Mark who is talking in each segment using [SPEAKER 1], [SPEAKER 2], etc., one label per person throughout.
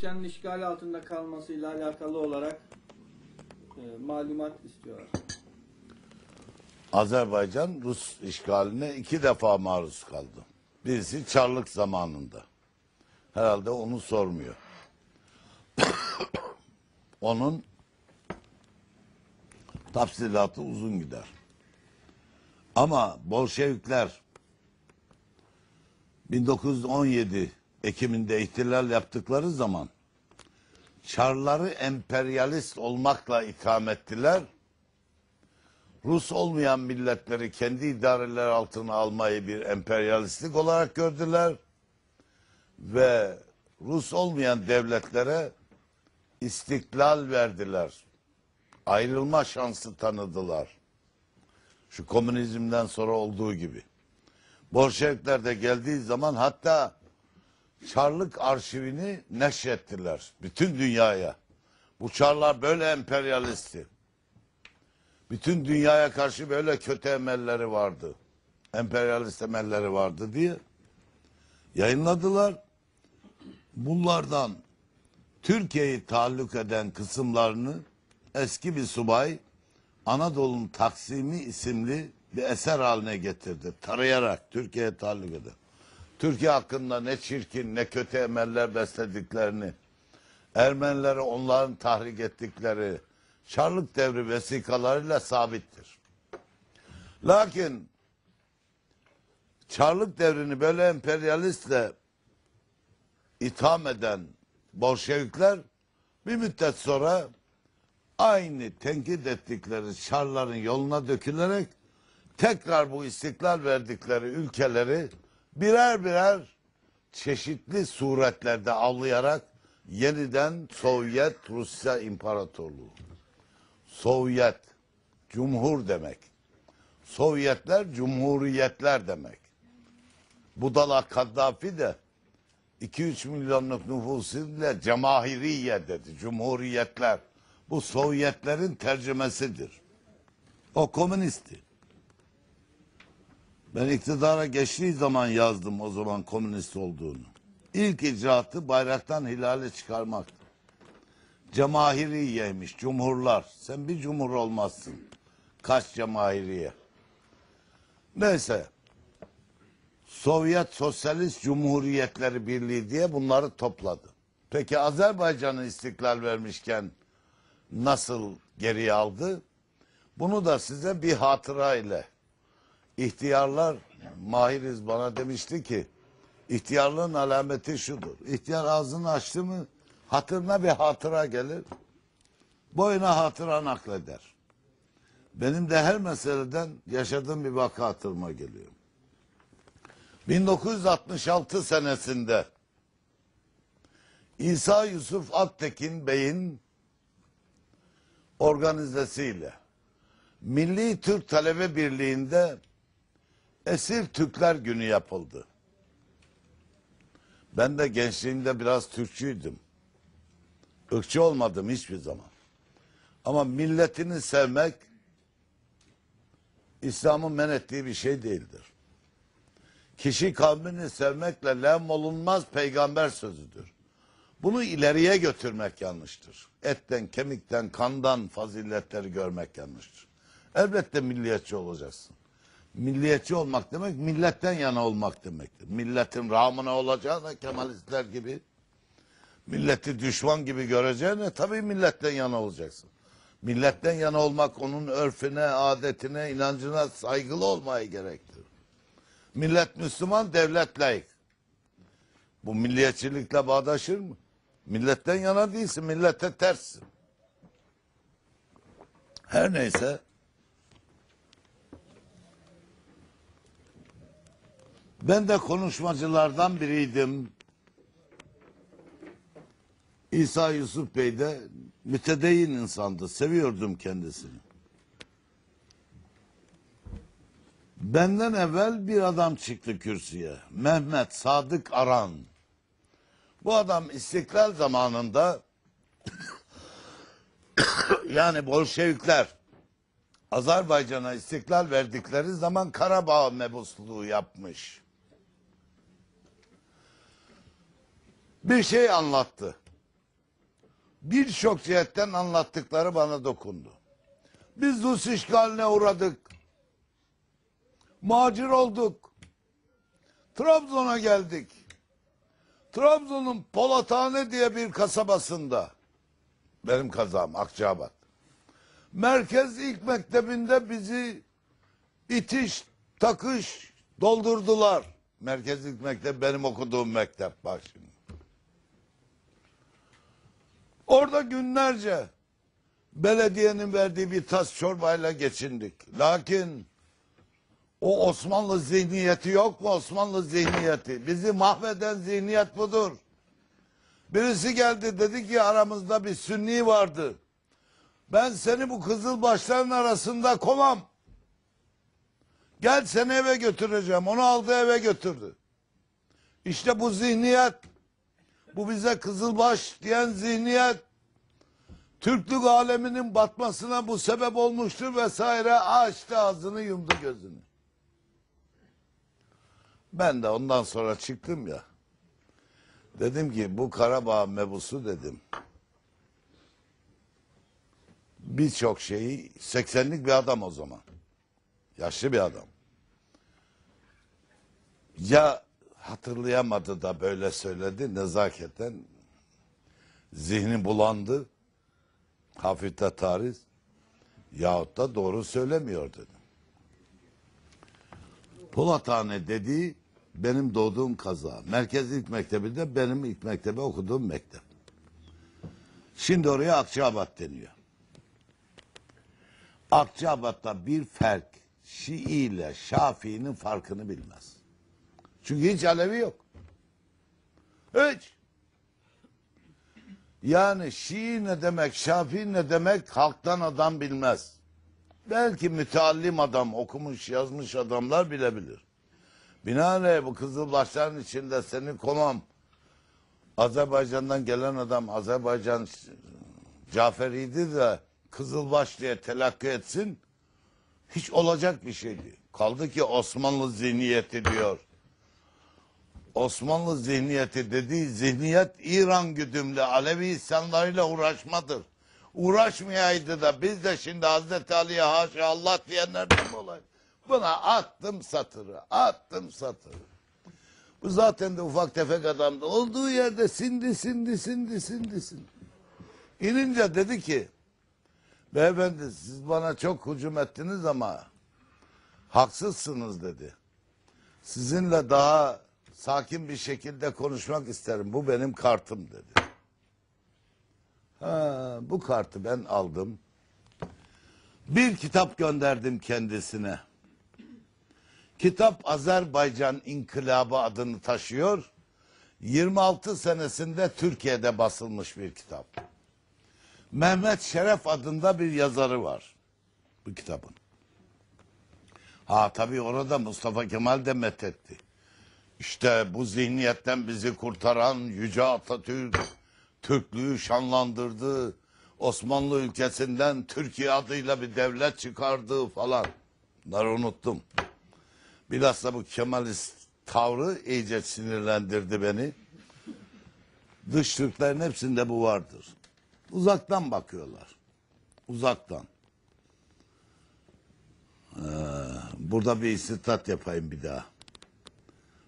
[SPEAKER 1] Rusya'nın işgali altında kalmasıyla alakalı olarak e, malumat istiyorlar.
[SPEAKER 2] Azerbaycan Rus işgaline iki defa maruz kaldı. Birisi Çarlık zamanında. Herhalde onu sormuyor. Onun tafsilatı uzun gider. Ama Bolşevikler 1917 Ekim'inde ihtilal yaptıkları zaman Çarları emperyalist olmakla itham ettiler. Rus olmayan milletleri kendi idareler altına almayı bir emperyalistlik olarak gördüler ve Rus olmayan devletlere istiklal verdiler. Ayrılma şansı tanıdılar. Şu komünizmden sonra olduğu gibi. Bolşevikler de geldiği zaman hatta Çarlık arşivini neşrettiler bütün dünyaya. Bu Çarlar böyle emperyalistti. Bütün dünyaya karşı böyle kötü emelleri vardı. Emperyalist emelleri vardı diye yayınladılar. Bunlardan Türkiye'yi taalluk eden kısımlarını eski bir subay Anadolu'nun Taksimi isimli bir eser haline getirdi. Tarayarak Türkiye'ye taalluk eden. Türkiye hakkında ne çirkin ne kötü emeller beslediklerini, Ermenileri onların tahrik ettikleri Çarlık devri vesikalarıyla sabittir. Lakin Çarlık devrini böyle emperyalistle itham eden Bolşevikler bir müddet sonra aynı tenkit ettikleri Çarların yoluna dökülerek tekrar bu istiklal verdikleri ülkeleri birer birer çeşitli suretlerde avlayarak yeniden Sovyet Rusya İmparatorluğu. Sovyet, cumhur demek. Sovyetler, cumhuriyetler demek. Budala Kaddafi de 2-3 milyonluk nüfusuyla cemahiriye dedi. Cumhuriyetler. Bu Sovyetlerin tercümesidir. O komünisti. Ben iktidara geçtiği zaman yazdım o zaman komünist olduğunu. İlk icraatı bayraktan hilali çıkarmak. Cemahiriyeymiş, cumhurlar. Sen bir cumhur olmazsın. Kaç cemahiriye. Neyse. Sovyet Sosyalist Cumhuriyetleri Birliği diye bunları topladı. Peki Azerbaycan'ın istiklal vermişken nasıl geriye aldı? Bunu da size bir hatıra ile İhtiyarlar mahiriz bana demişti ki ihtiyarlığın alameti şudur. İhtiyar ağzını açtı mı hatırına bir hatıra gelir. Boyuna hatıra nakleder. Benim de her meseleden yaşadığım bir vaka hatırıma geliyor. 1966 senesinde İsa Yusuf Aktekin Bey'in organizesiyle Milli Türk Talebe Birliği'nde Esir Türkler Günü yapıldı. Ben de gençliğimde biraz Türkçüydüm. Irkçı olmadım hiçbir zaman. Ama milletini sevmek İslam'ın men ettiği bir şey değildir. Kişi kavmini sevmekle lem olunmaz peygamber sözüdür. Bunu ileriye götürmek yanlıştır. Etten, kemikten, kandan faziletleri görmek yanlıştır. Elbette milliyetçi olacaksın. Milliyetçi olmak demek milletten yana olmak demektir. Milletin ramına olacağına Kemalistler gibi milleti düşman gibi göreceğine tabii milletten yana olacaksın. Milletten yana olmak onun örfüne, adetine, inancına saygılı olmayı gerektirir. Millet Müslüman, devlet layık. Bu milliyetçilikle bağdaşır mı? Milletten yana değilsin, millete terssin. Her neyse Ben de konuşmacılardan biriydim. İsa Yusuf Bey de mütedeyyin insandı. Seviyordum kendisini. Benden evvel bir adam çıktı kürsüye. Mehmet Sadık Aran. Bu adam istiklal zamanında yani Bolşevikler Azerbaycan'a istiklal verdikleri zaman Karabağ mebusluğu yapmış. Bir şey anlattı. birçok cihetten anlattıkları bana dokundu. Biz Rus işgaline uğradık. Macir olduk. Trabzon'a geldik. Trabzon'un Polathane diye bir kasabasında benim kazam Akçabat. Merkez ilk mektebinde bizi itiş, takış doldurdular. Merkez ilk mektep benim okuduğum mektep bak şimdi. Orada günlerce belediyenin verdiği bir tas çorbayla geçindik. Lakin o Osmanlı zihniyeti yok mu Osmanlı zihniyeti? Bizi mahveden zihniyet budur. Birisi geldi dedi ki aramızda bir sünni vardı. Ben seni bu kızılbaşların arasında komam. Gel seni eve götüreceğim. Onu aldı eve götürdü. İşte bu zihniyet. Bu bize kızılbaş diyen zihniyet. Türklük aleminin batmasına bu sebep olmuştur vesaire. Açtı ağzını yumdu gözünü. Ben de ondan sonra çıktım ya. Dedim ki bu Karabağ mebusu dedim. Birçok şeyi 80'lik bir adam o zaman. Yaşlı bir adam. Ya hatırlayamadı da böyle söyledi nezaketen. Zihni bulandı. Hafif de tariz. Yahut da doğru söylemiyor dedim. Polathane dediği benim doğduğum kaza. Merkez İlk Mektebi de benim ilk mektebe okuduğum mektep. Şimdi oraya Akçabat deniyor. Akçabat'ta bir ferk Şii ile Şafii'nin farkını bilmez. Çünkü hiç Alevi yok. Hiç. Yani Şii ne demek, Şafii ne demek halktan adam bilmez. Belki müteallim adam, okumuş yazmış adamlar bilebilir. Binaenaleyh bu Kızılbaşların içinde seni komam. Azerbaycan'dan gelen adam Azerbaycan Caferiydi de Kızılbaş diye telakki etsin. Hiç olacak bir şey değil. Kaldı ki Osmanlı zihniyeti diyor. Osmanlı zihniyeti dediği zihniyet İran güdümlü Alevi isyanlarıyla uğraşmadır. Uğraşmayaydı da biz de şimdi Hazreti Ali'ye haşa Allah diyenlerden mi olaydı? Buna attım satırı, attım satırı. Bu zaten de ufak tefek adamdı. Olduğu yerde sindi, sindi, sindi, sindi, sindi. İnince dedi ki, beyefendi siz bana çok hücum ettiniz ama haksızsınız dedi. Sizinle daha sakin bir şekilde konuşmak isterim. Bu benim kartım dedi. Ha, bu kartı ben aldım. Bir kitap gönderdim kendisine. Kitap Azerbaycan İnkılabı adını taşıyor. 26 senesinde Türkiye'de basılmış bir kitap. Mehmet Şeref adında bir yazarı var bu kitabın. Ha tabii orada Mustafa Kemal de methetti. İşte bu zihniyetten bizi kurtaran Yüce Atatürk Türklüğü şanlandırdı. Osmanlı ülkesinden Türkiye adıyla bir devlet çıkardı falan. Bunları unuttum. Bilhassa bu Kemalist tavrı iyice sinirlendirdi beni. Dış Türklerin hepsinde bu vardır. Uzaktan bakıyorlar. Uzaktan. Ee, burada bir istisnat yapayım bir daha.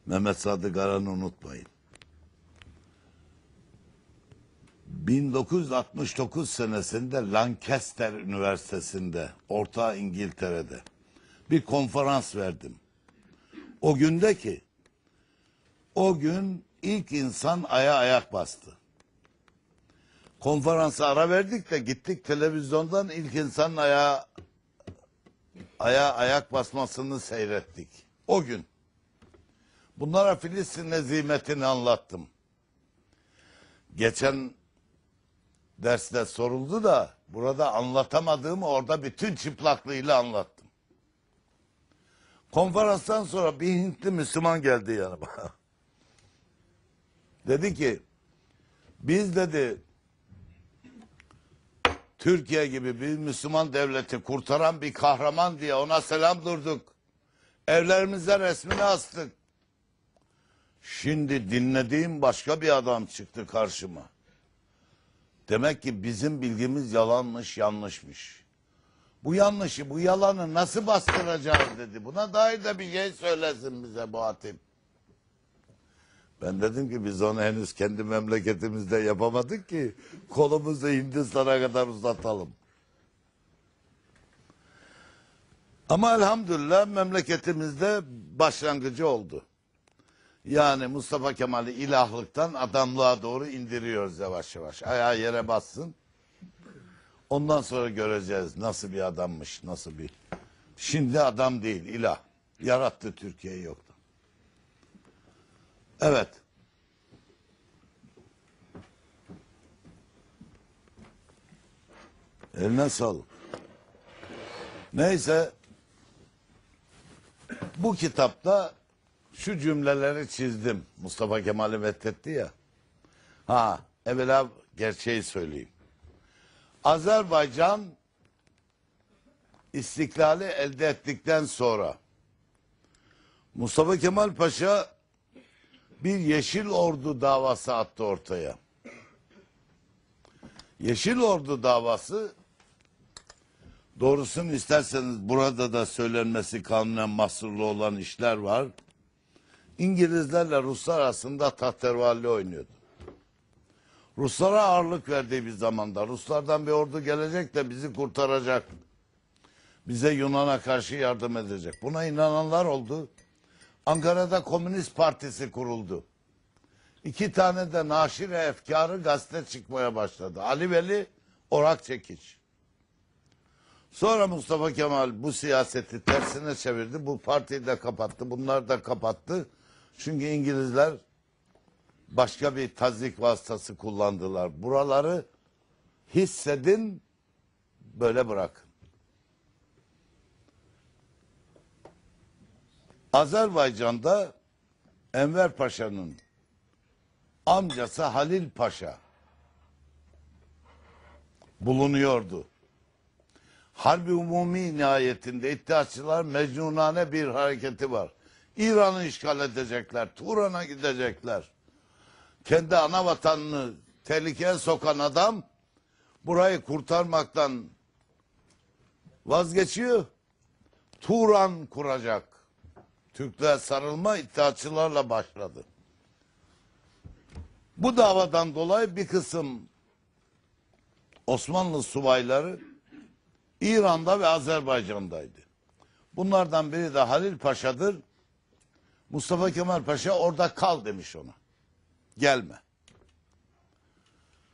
[SPEAKER 2] Mehmet Sadık Aran'ı unutmayın. 1969 senesinde Lancaster Üniversitesi'nde, Orta İngiltere'de bir konferans verdim. O günde ki, o gün ilk insan aya ayak bastı. Konferansa ara verdik de gittik televizyondan ilk insanın aya aya ayak basmasını seyrettik. O gün. Bunlara Filistin nezimetini anlattım. Geçen derste soruldu da burada anlatamadığımı orada bütün çıplaklığıyla anlattım. Konferanstan sonra bir Hintli Müslüman geldi yanıma. dedi ki biz dedi Türkiye gibi bir Müslüman devleti kurtaran bir kahraman diye ona selam durduk. Evlerimize resmini astık. Şimdi dinlediğim başka bir adam çıktı karşıma. Demek ki bizim bilgimiz yalanmış, yanlışmış. Bu yanlışı, bu yalanı nasıl bastıracağız dedi. Buna dair de bir şey söylesin bize bu hatip. Ben dedim ki biz onu henüz kendi memleketimizde yapamadık ki kolumuzu Hindistan'a kadar uzatalım. Ama elhamdülillah memleketimizde başlangıcı oldu. Yani Mustafa Kemal'i ilahlıktan adamlığa doğru indiriyoruz yavaş yavaş. Ayağı yere bassın. Ondan sonra göreceğiz nasıl bir adammış, nasıl bir... Şimdi adam değil, ilah. Yarattı Türkiye'yi yoktu. Evet. Eline sağlık. Neyse bu kitapta şu cümleleri çizdim. Mustafa Kemal'i methetti ya. Ha, evvela gerçeği söyleyeyim. Azerbaycan istiklali elde ettikten sonra Mustafa Kemal Paşa bir Yeşil Ordu davası attı ortaya. Yeşil Ordu davası doğrusunu isterseniz burada da söylenmesi kanunen mahsurlu olan işler var. İngilizlerle Ruslar arasında tahterevalli oynuyordu. Ruslara ağırlık verdiği bir zamanda Ruslardan bir ordu gelecek de bizi kurtaracak. Bize Yunan'a karşı yardım edecek. Buna inananlar oldu. Ankara'da Komünist Partisi kuruldu. İki tane de naşire efkarı gazete çıkmaya başladı. Ali Veli, Orak Çekiç. Sonra Mustafa Kemal bu siyaseti tersine çevirdi. Bu partiyi de kapattı. Bunlar da kapattı. Çünkü İngilizler başka bir tazik vasıtası kullandılar. Buraları hissedin, böyle bırakın. Azerbaycan'da Enver Paşa'nın amcası Halil Paşa bulunuyordu. Harbi umumi nihayetinde iddiaçılar mecnunane bir hareketi var. İran'ı işgal edecekler, Turan'a gidecekler. Kendi ana vatanını tehlikeye sokan adam burayı kurtarmaktan vazgeçiyor. Turan kuracak. Türkler sarılma iddiaçılarla başladı. Bu davadan dolayı bir kısım Osmanlı subayları İran'da ve Azerbaycan'daydı. Bunlardan biri de Halil Paşa'dır. Mustafa Kemal Paşa orada kal demiş ona. Gelme.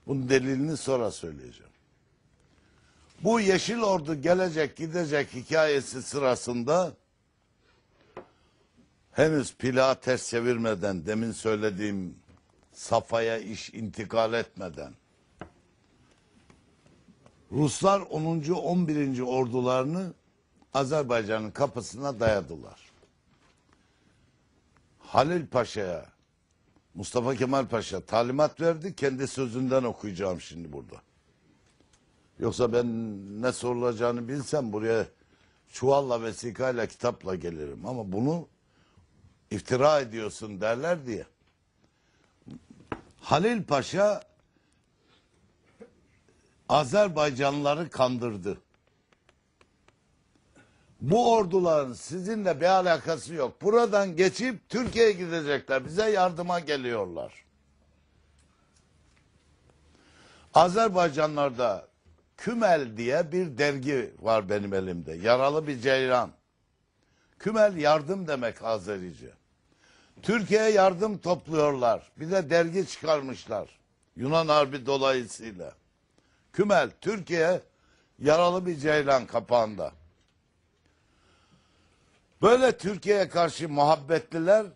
[SPEAKER 2] Bunun delilini sonra söyleyeceğim. Bu Yeşil Ordu gelecek gidecek hikayesi sırasında henüz plağı ters çevirmeden demin söylediğim safhaya iş intikal etmeden Ruslar 10. 11. ordularını Azerbaycan'ın kapısına dayadılar. Halil Paşa'ya Mustafa Kemal Paşa talimat verdi. Kendi sözünden okuyacağım şimdi burada. Yoksa ben ne sorulacağını bilsem buraya çuvalla vesikayla kitapla gelirim. Ama bunu iftira ediyorsun derler diye. Halil Paşa Azerbaycanlıları kandırdı. Bu orduların sizinle bir alakası yok. Buradan geçip Türkiye'ye gidecekler. Bize yardıma geliyorlar. Azerbaycanlarda Kümel diye bir dergi var benim elimde. Yaralı bir ceylan. Kümel yardım demek Azerice. Türkiye'ye yardım topluyorlar. Bir de dergi çıkarmışlar. Yunan Harbi dolayısıyla. Kümel Türkiye yaralı bir ceylan kapağında. Böyle Türkiye'ye karşı muhabbetliler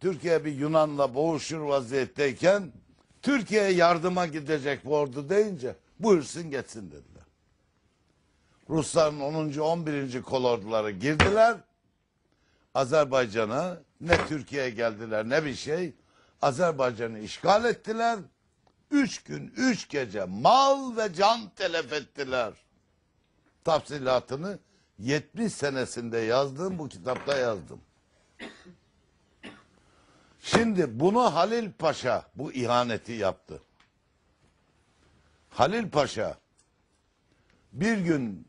[SPEAKER 2] Türkiye bir Yunan'la boğuşur vaziyetteyken Türkiye'ye yardıma gidecek bu ordu deyince buyursun geçsin dediler. Rusların 10. 11. kolorduları girdiler. Azerbaycan'a ne Türkiye'ye geldiler ne bir şey. Azerbaycan'ı işgal ettiler. Üç gün, üç gece mal ve can telef ettiler. Tafsilatını 70 senesinde yazdığım bu kitapta yazdım. Şimdi bunu Halil Paşa bu ihaneti yaptı. Halil Paşa bir gün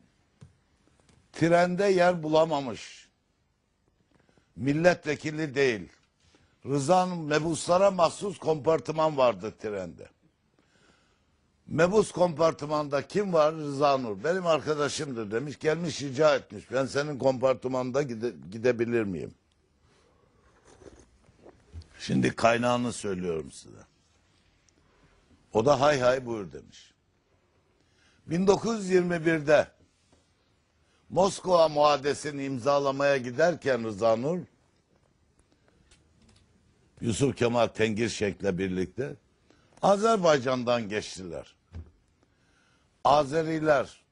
[SPEAKER 2] trende yer bulamamış. Milletvekili değil. Rıza'nın mebuslara mahsus kompartıman vardı trende. Mebus kompartımanda kim var? Rıza Nur. Benim arkadaşımdır demiş. Gelmiş rica etmiş. Ben senin kompartımanda gide- gidebilir miyim? Şimdi kaynağını söylüyorum size. O da hay hay buyur demiş. 1921'de Moskova muadesini imzalamaya giderken Rıza Nur Yusuf Kemal Tengirşek'le birlikte Azerbaycan'dan geçtiler. Azeriler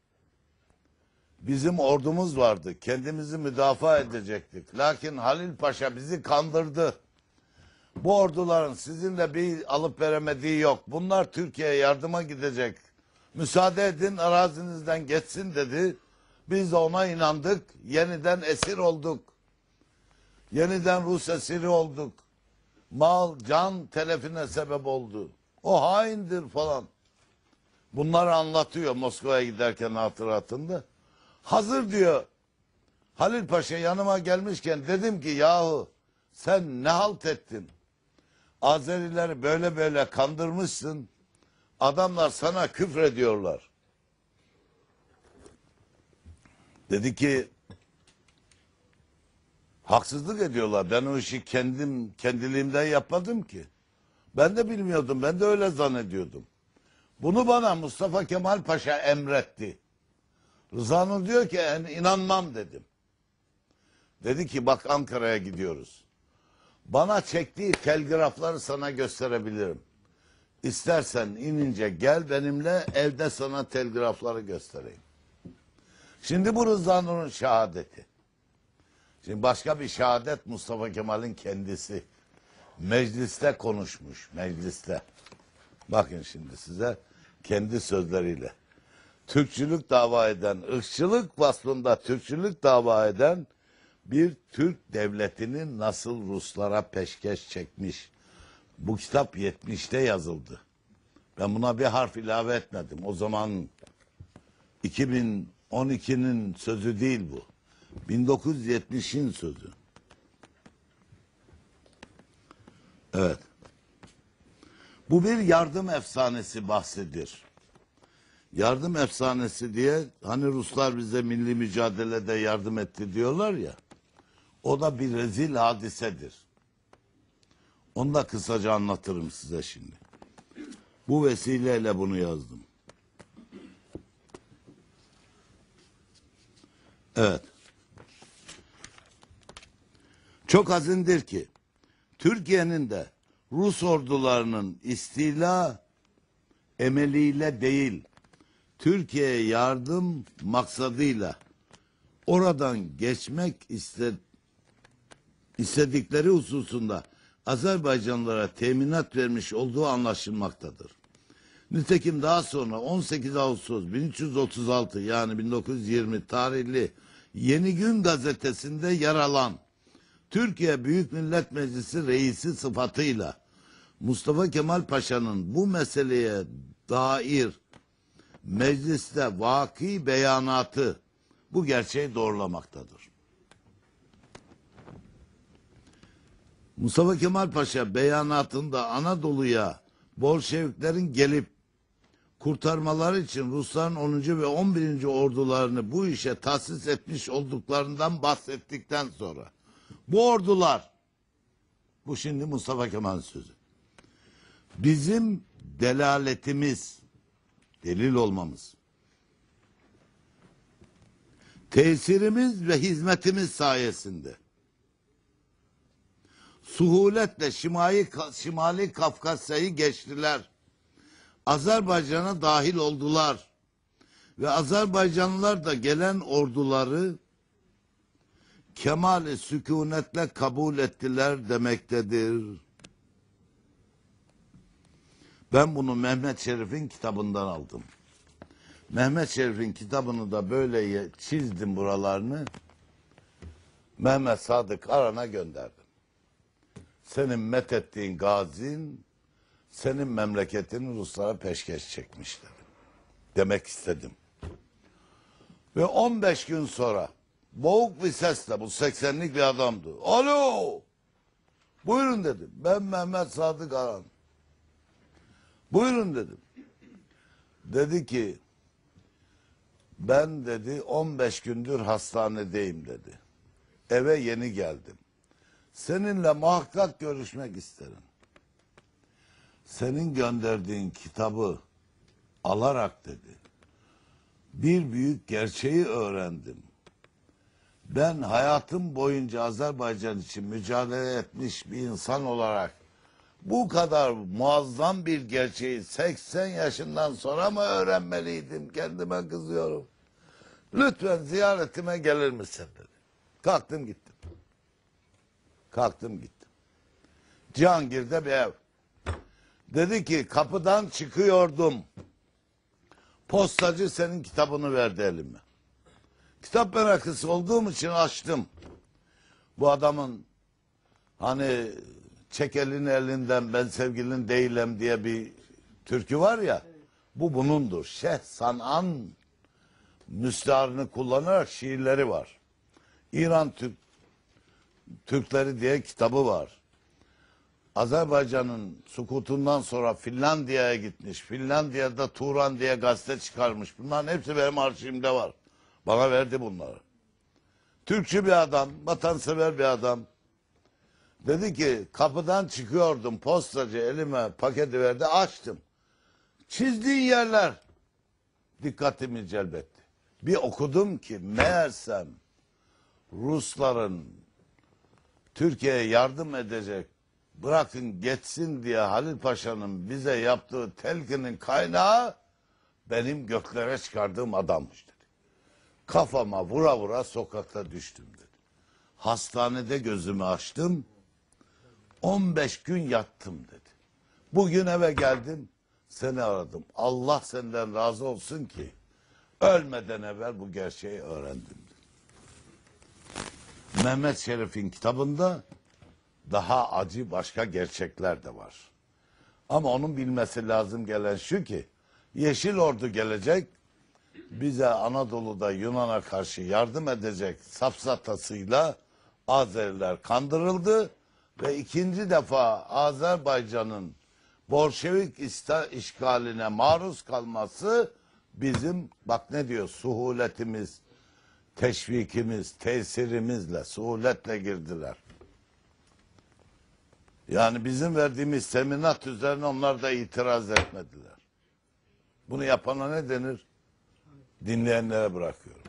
[SPEAKER 2] bizim ordumuz vardı. Kendimizi müdafaa edecektik. Lakin Halil Paşa bizi kandırdı. Bu orduların sizinle bir alıp veremediği yok. Bunlar Türkiye'ye yardıma gidecek. Müsaade edin arazinizden geçsin dedi. Biz de ona inandık. Yeniden esir olduk. Yeniden Rus esiri olduk. Mal, can telefine sebep oldu. O haindir falan. Bunları anlatıyor Moskova'ya giderken hatıratında. Hazır diyor. Halil Paşa yanıma gelmişken dedim ki yahu sen ne halt ettin? Azerileri böyle böyle kandırmışsın. Adamlar sana küfrediyorlar. Dedi ki haksızlık ediyorlar. Ben o işi kendim kendiliğimden yapmadım ki. Ben de bilmiyordum. Ben de öyle zannediyordum. Bunu bana Mustafa Kemal Paşa emretti. Rıza Nur diyor ki "En- inanmam dedim. Dedi ki bak Ankara'ya gidiyoruz. Bana çektiği telgrafları sana gösterebilirim. İstersen inince gel benimle evde sana telgrafları göstereyim. Şimdi bu Rıza Nur'un şehadeti. Şimdi başka bir şehadet Mustafa Kemal'in kendisi. Mecliste konuşmuş, mecliste. Bakın şimdi size kendi sözleriyle. Türkçülük dava eden, ırkçılık vasfında Türkçülük dava eden bir Türk devletini nasıl Ruslara peşkeş çekmiş. Bu kitap 70'te yazıldı. Ben buna bir harf ilave etmedim. O zaman 2012'nin sözü değil bu. 1970'in sözü. Evet. Bu bir yardım efsanesi bahsidir. Yardım efsanesi diye hani Ruslar bize milli mücadelede yardım etti diyorlar ya. O da bir rezil hadisedir. Onu da kısaca anlatırım size şimdi. Bu vesileyle bunu yazdım. Evet. Çok hazindir ki Türkiye'nin de Rus ordularının istila emeliyle değil, Türkiye'ye yardım maksadıyla oradan geçmek iste, istedikleri hususunda Azerbaycanlılara teminat vermiş olduğu anlaşılmaktadır. Nitekim daha sonra 18 Ağustos 1336 yani 1920 tarihli Yeni Gün gazetesinde yer alan Türkiye Büyük Millet Meclisi reisi sıfatıyla Mustafa Kemal Paşa'nın bu meseleye dair mecliste vaki beyanatı bu gerçeği doğrulamaktadır. Mustafa Kemal Paşa beyanatında Anadolu'ya Bolşeviklerin gelip kurtarmaları için Rusların 10. ve 11. ordularını bu işe tahsis etmiş olduklarından bahsettikten sonra bu ordular bu şimdi Mustafa Kemal'in sözü. Bizim delaletimiz delil olmamız tesirimiz ve hizmetimiz sayesinde suhuletle Şimali, Şimali Kafkasya'yı geçtiler. Azerbaycan'a dahil oldular. Ve Azerbaycanlılar da gelen orduları kemali sükunetle kabul ettiler demektedir. Ben bunu Mehmet Şerif'in kitabından aldım. Mehmet Şerif'in kitabını da böyle çizdim buralarını. Mehmet Sadık Aran'a gönderdim. Senin methettiğin gazin senin memleketini Ruslara peşkeş çekmiş dedim. demek istedim. Ve 15 gün sonra boğuk bir sesle bu 80'lik bir adamdı. Alo! Buyurun dedim. Ben Mehmet Sadık Aran. Buyurun dedim. Dedi ki ben dedi 15 gündür hastanedeyim dedi. Eve yeni geldim. Seninle muhakkak görüşmek isterim. Senin gönderdiğin kitabı alarak dedi. Bir büyük gerçeği öğrendim. Ben hayatım boyunca Azerbaycan için mücadele etmiş bir insan olarak bu kadar muazzam bir gerçeği 80 yaşından sonra mı öğrenmeliydim? Kendime kızıyorum. Lütfen ziyaretime gelir misin dedi. Kalktım gittim. Kalktım gittim. Cihangir'de bir ev. Dedi ki kapıdan çıkıyordum. Postacı senin kitabını verdi elime. Kitap meraklısı olduğum için açtım. Bu adamın hani çek elini elinden ben sevgilin değilim diye bir türkü var ya. Bu bunundur. Şeyh San'an müstaharını kullanarak şiirleri var. İran Türk Türkleri diye kitabı var. Azerbaycan'ın sukutundan sonra Finlandiya'ya gitmiş. Finlandiya'da Turan diye gazete çıkarmış. Bunların hepsi benim arşivimde var. Bana verdi bunları. Türkçü bir adam, vatansever bir adam. Dedi ki kapıdan çıkıyordum postacı elime paketi verdi açtım. Çizdiğin yerler dikkatimi celbetti. Bir okudum ki meğersem Rusların Türkiye'ye yardım edecek bırakın geçsin diye Halil Paşa'nın bize yaptığı telkinin kaynağı benim göklere çıkardığım adammış dedi. Kafama vura vura sokakta düştüm dedi. Hastanede gözümü açtım. 15 gün yattım dedi. Bugün eve geldim. Seni aradım. Allah senden razı olsun ki ölmeden evvel bu gerçeği öğrendim. dedi. Mehmet Şerif'in kitabında daha acı başka gerçekler de var. Ama onun bilmesi lazım gelen şu ki Yeşil Ordu gelecek bize Anadolu'da Yunan'a karşı yardım edecek safsatasıyla Azeriler kandırıldı ve ikinci defa Azerbaycan'ın Bolşevik işgaline maruz kalması bizim bak ne diyor suhuletimiz, teşvikimiz, tesirimizle, suhuletle girdiler. Yani bizim verdiğimiz seminat üzerine onlar da itiraz etmediler. Bunu yapana ne denir? dinleyenlere bırakıyorum.